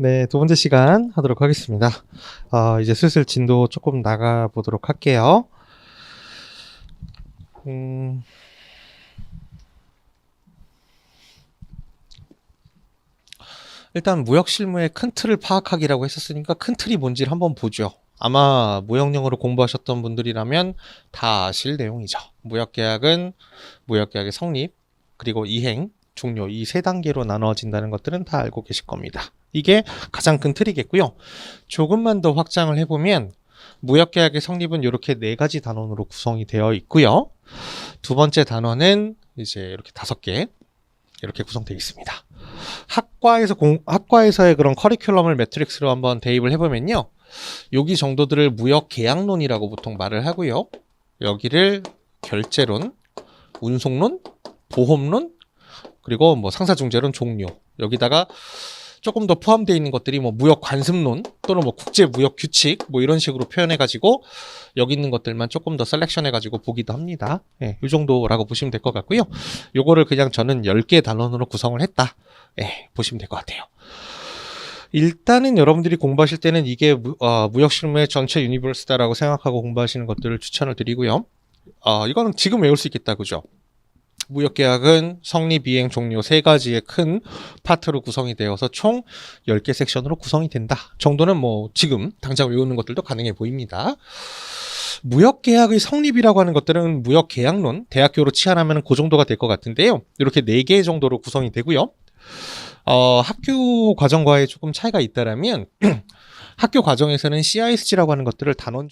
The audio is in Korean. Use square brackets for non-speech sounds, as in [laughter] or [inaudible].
네, 두 번째 시간 하도록 하겠습니다. 어, 이제 슬슬 진도 조금 나가 보도록 할게요. 음, 일단 무역 실무의 큰 틀을 파악하기라고 했었으니까 큰 틀이 뭔지를 한번 보죠. 아마 무역령으로 공부하셨던 분들이라면 다 아실 내용이죠. 무역계약은 무역계약의 성립, 그리고 이행, 종료 이 세 단계로 나눠진다는 것들은 다 알고 계실 겁니다. 이게 가장 큰 틀이겠고요. 조금만 더 확장을 해보면 무역계약의 성립은 이렇게 네 가지 단원으로 구성이 되어 있고요. 두 번째 단원은 이제 이렇게 다섯 개 이렇게 구성되어 있습니다. 학과에서 공, 학과에서의 그런 커리큘럼을 매트릭스로 한번 대입을 해보면요. 여기 정도들을 무역 계약론이라고 보통 말을 하고요. 여기를 결제론, 운송론, 보험론, 그리고 뭐 상사중재론 종료. 여기다가 조금 더 포함되어 있는 것들이 뭐 무역 관습론 또는 뭐 국제 무역 규칙 뭐 이런 식으로 표현해 가지고 여기 있는 것들만 조금 더 셀렉션해 가지고 보기도 합니다. 예, 이 정도라고 보시면 될 것 같고요. 요거를 그냥 저는 10개 단원으로 구성을 했다. 예, 보시면 될 것 같아요. 일단은 여러분들이 공부하실 때는 이게 무, 어, 무역 실무의 전체 유니버스다라고 생각하고 공부하시는 것들을 추천을 드리고요. 어, 이거는 지금 외울 수 있겠다, 그죠? 무역계약은 성립, 이행, 종료 세 가지의 큰 파트로 구성이 되어서 총 10개 섹션으로 구성이 된다. 정도는 뭐 지금 당장 외우는 것들도 가능해 보입니다. 무역계약의 성립이라고 하는 것들은 무역계약론, 대학교로 치환하면 그 정도가 될 것 같은데요. 이렇게 4개 정도로 구성이 되고요. 어, 학교 과정과의 조금 차이가 있다라면 [clears throat] 학교 과정에서는 CISG라고 하는 것들을 단원